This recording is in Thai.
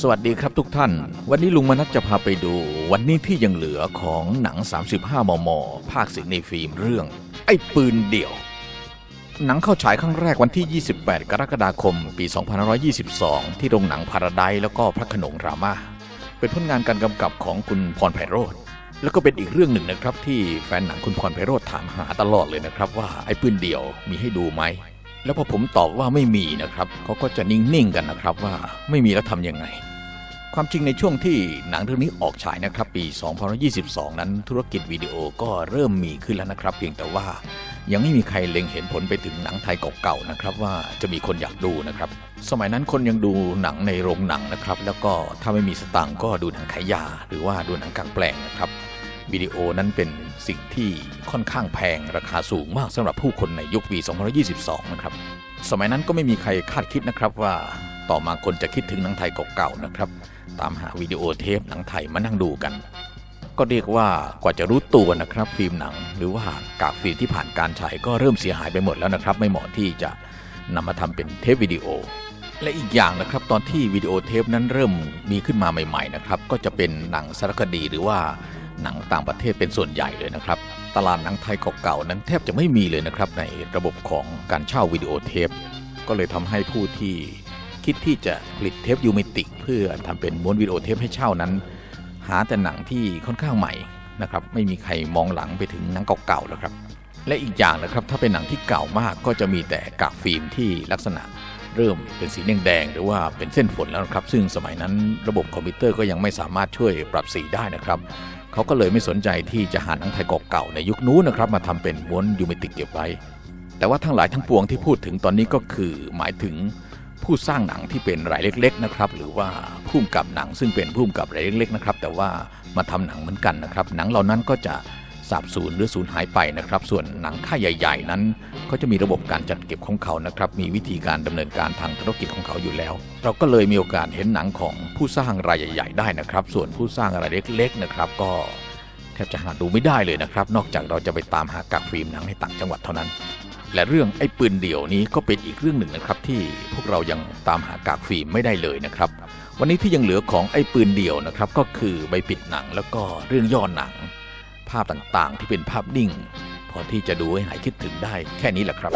สวัสดีครับทุกท่าน วันนี้ลุงมนัสจะพาไปดู วันนี้ที่ยังเหลือของหนัง 35 มม ภาคสิงในฟิล์มเรื่อง ไอ้ปืนเดี่ยว หนังเข้าฉายครั้งแรกวันที่ 28 กรกฎาคม ปี 2522 ที่โรงหนังพาราไดซ์แล้วก็พระขนงรามา เป็นผลงานการกำกับของคุณพรไพโรธแล้วก็เป็นอีกเรื่องหนึ่งนะครับที่แฟนหนังคุณพรไพโรธถามหาตลอดเลยนะครับว่าไอ้ปืนเดี่ยวมีให้ดูไหม แล้วพอผมตอบว่าไม่มีนะครับเขาก็จะนิ่งๆกันนะครับว่าไม่มีแล้วทำยังไง ความจริงในช่วงที่หนังเรื่องนี้ออกฉายนะครับ ปี 2022 นั้นธุรกิจวิดีโอก็เริ่มมีขึ้นแล้วนะครับ เพียงแต่ว่ายังไม่มีใครเล็งเห็นผลไปถึงหนังไทยเก่าๆนะครับ ว่าจะมีคนอยากดูนะครับ สมัยนั้นคนยังดูหนังในโรงหนังนะครับ แล้วก็ถ้าไม่มีสตางค์ก็ดูหนังขายยา หรือว่าดูหนังกลางแปลงนะครับ วิดีโอนั้นเป็นสิ่งที่ค่อนข้างแพงราคาสูงมากสำหรับผู้คนในยุคปี 2022 นะครับ สมัยนั้นก็ไม่มีใครคาดคิดนะครับว่าต่อมาคนจะคิดถึงหนังไทยเก่าๆนะครับ ตามหาวิดีโอเทปหนังไทยมานั่งดูกัน ก็เรียกว่ากว่าจะรู้ตัวนะครับฟิล์มหนัง หรือว่ากากฟิล์มที่ผ่านการฉายก็เริ่มเสียหายไปหมดแล้วนะครับ ไม่เหมาะที่จะนำมาทำเป็นเทปวิดีโอ และอีกอย่างนะครับตอนที่วิดีโอเทปนั้นเริ่มมีขึ้นมาใหม่ ๆ นะครับ ก็จะเป็นหนังสารคดีหรือว่า หนังต่างประเทศเป็นส่วนใหญ่เลยนะครับ ตลาดหนังไทยเก่าๆนั้นแทบจะไม่มีเลยนะครับ ในระบบของการเช่าวิดีโอเทป ก็เลยทำให้ผู้ที่คิดที่จะผลิตเทปยูเมติก เพื่อทำเป็นม้วนวิดีโอเทปให้เช่านั้น หาแต่หนังที่ค่อนข้างใหม่นะครับไม่มีใครมองหลังไปถึงหนังเก่าๆแล้วครับ และอีกอย่างนะครับถ้าเป็นหนังที่เก่ามากก็จะมีแต่กากฟิล์มที่ลักษณะ เริ่มเป็นสีแดงๆหรือว่าเป็นเส้นฝนแล้วนะครับ ซึ่งสมัยนั้นระบบคอมพิวเตอร์ก็ยังไม่สามารถช่วยปรับสีได้นะครับเขาก็เลยไม่สนใจที่จะหาหนังไทยเก่าๆในยุคนู้นนะครับมาทำเป็นม้วนยูเมติกเก็บไว้ แต่ว่าทั้งหลายทั้งปวงที่พูดถึงตอนนี้ก็คือหมายถึงผู้สร้างหนังที่เป็นรายเล็กๆนะครับหรือว่าผู้กำกับหนังซึ่งเป็นผู้กำกับรายเล็กๆนะครับแต่ว่ามาทำหนังเหมือนกันนะครับหนังเหล่านั้นก็จะ สาบสูญหรือสูญหายไปนะครับ ส่วนหนังค่ายใหญ่ ๆ นั้นก็จะมีระบบการจัดเก็บของเขานะครับ มีวิธีการดำเนินการทางธุรกิจของเขาอยู่แล้ว เราก็เลยมีโอกาสเห็นหนังของผู้สร้างรายใหญ่ ๆ ได้นะครับ ส่วนผู้สร้างรายเล็ก ๆ นะครับก็แทบจะหาดูไม่ได้เลยนะครับ นอกจากเราจะไปตามหากักฟิล์มหนังในต่างจังหวัดเท่านั้น และเรื่องไอ้ปืนเดี่ยวนี้ก็เป็นอีกเรื่องหนึ่งนะครับ ที่พวกเรายังตามหากากฟิล์มไม่ได้เลยนะครับ วันนี้ที่ยังเหลือของไอ้ปืนเดี่ยวนะครับ ก็คือใบปิดหนังแล้วก็เรื่องย่อหนัง ภาพต่างๆ ที่เป็นภาพนิ่ง พอที่จะดูให้หายคิดถึงได้แค่นี้แหละครับ